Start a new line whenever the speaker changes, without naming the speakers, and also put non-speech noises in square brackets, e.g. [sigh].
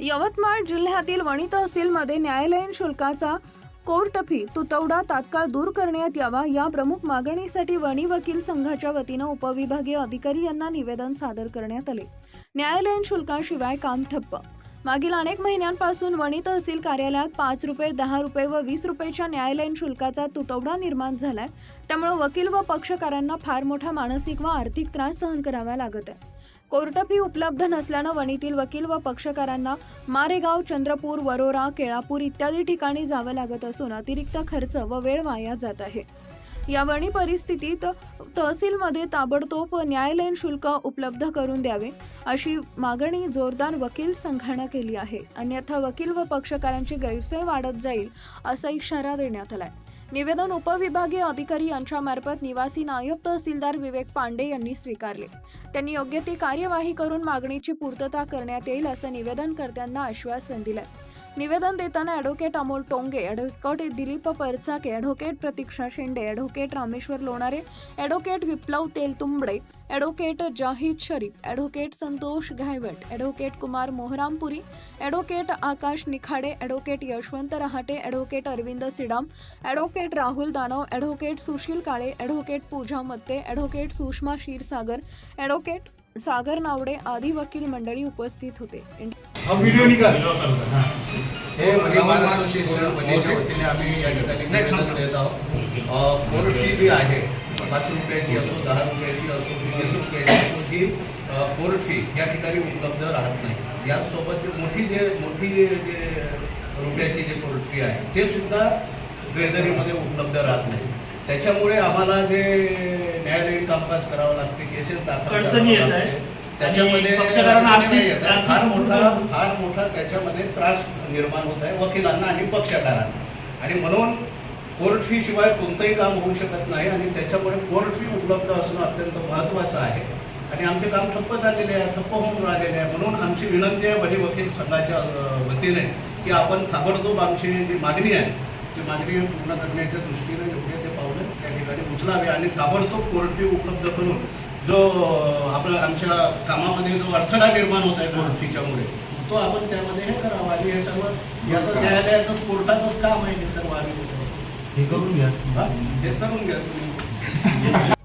यवतमाळ जिल्ह्यातील वणी तहसीलमध्ये न्यायालयीन शुल्काचा court fee तुटवडा तात्काळ दूर करण्यात यावा या प्रमुख मागणीसाठी वणी वकील संघाच्या वतीनं उपविभागीय अधिकारी यांना निवेदन सादर करण्यात आले. न्यायालयीन शुल्काशिवाय काम ठप्प. मागील अनेक महिन्यांपासून वणी तहसील कार्यालयात पाच रुपये दहा रुपये व वीस रुपयेच्या न्यायालयीन शुल्काचा तुटवडा निर्माण झालाय. त्यामुळे वकील व पक्षकारांना फार मोठा मानसिक व आर्थिक त्रास सहन करावा लागत आहे. कोर्ट फी उपलब्ध नसल्यानं वणीतील वकील व पक्षकारांना मारेगाव चंद्रपूर वरोरा केळापूर इत्यादी ठिकाणी जावं लागत असून अतिरिक्त खर्च व वेळ वाया जात आहे. या वणी परिस्थितीत तहसीलमध्ये ताबडतोब न्यायालयीन शुल्क उपलब्ध करून द्यावे अशी मागणी जोरदार वकील संघानं केली आहे. अन्यथा वकील व पक्षकारांची गैरसोय वाढत जाईल असा इशारा देण्यात आला आहे निवेदन उपविभागीय अधिकारी यांच्यामार्फत निवासी नायब तहसीलदार विवेक पांडे यांनी स्वीकारले. त्यांनी योग्य ती कार्यवाही करून मागणीची पूर्तता करण्यात येईल असं निवेदनकर्त्यांना आश्वासन दिलं. निवेदन देताना advocate Amol Tonge advocate Dilip Parchake advocate Pratiksha Shinde advocate Rameshwar Lonare advocate Viplav Teltumbde advocate Zahid Sharif advocate Santosh Ghaywat advocate Kumar Moharampuri advocate Akash Nikhade advocate Yashwant Rahate advocate Arvind Sidam advocate Rahul Danav advocate Sushil Kale advocate Pooja Matte advocate Sushma Kshirsagar advocate Sagar Navade आदी वकील मंडळी उपस्थित होते.
अब video निकाल
हे. वनी bar association वतीने आम्ही या ठिकाणी निवेदन देत आहोत. अ, कोर्ट फी जी आहे. पाच रुपयाची असो दहा रुपयाची असो वीस रुपयाची असो ही कोर्ट फी या ठिकाणी उपलब्ध राहत नाही. याचसोबत जी मोठी जे मोठी जे रुपयाची जे कोर्ट फी आहे ते सुद्धा ट्रेझरीमध्ये उपलब्ध राहत नाही. त्याच्यामुळे आम्हाला जे न्यायालयीन कामकाज करावं लागते केसेस दाखल
अडचणी येत
करावं
आहे.
लागते त्याच्यामध्ये
पक्षकारांना आर्थिक-.
फार
आर्थिक
मोठा फार मोठा त्याच्यामध्ये त्रास निर्माण होत आहे वकिलांना आणि पक्षकारांना. आणि म्हणून कोर्ट फी शिवाय कोणतंही काम होऊ शकत नाही आणि त्याच्यामुळे कोर्ट फी उपलब्ध असणं अत्यंत महत्त्वाचं आहे. आणि आमचे काम ठप्प झालेले आहे ठप्प होऊन राहिलेले आहे. म्हणून आमची विनंती आहे वडी वकील संघाच्या अ, वतीने की आपण ताबडतोब आमची जी मागणी आहे ती मागणी पूर्ण करण्याच्या दृष्टीने योग्य ते पावलं त्या ठिकाणी उचलावे आणि ताबडतोब कोर्ट फी उपलब्ध करून जो अ, आपल्या आमच्या कामामध्ये जो अडथळा निर्माण होत आहे कोर्ट फीच्यामुळे तो आपण त्यामध्ये हे करावा. आणि हे सर्व याचं न्यायालयाचं कोर्टाचंच काम आहे हे सर्व आम्ही
हे करून घ्या.
हा? हे करून घ्या तुम्ही. [laughs]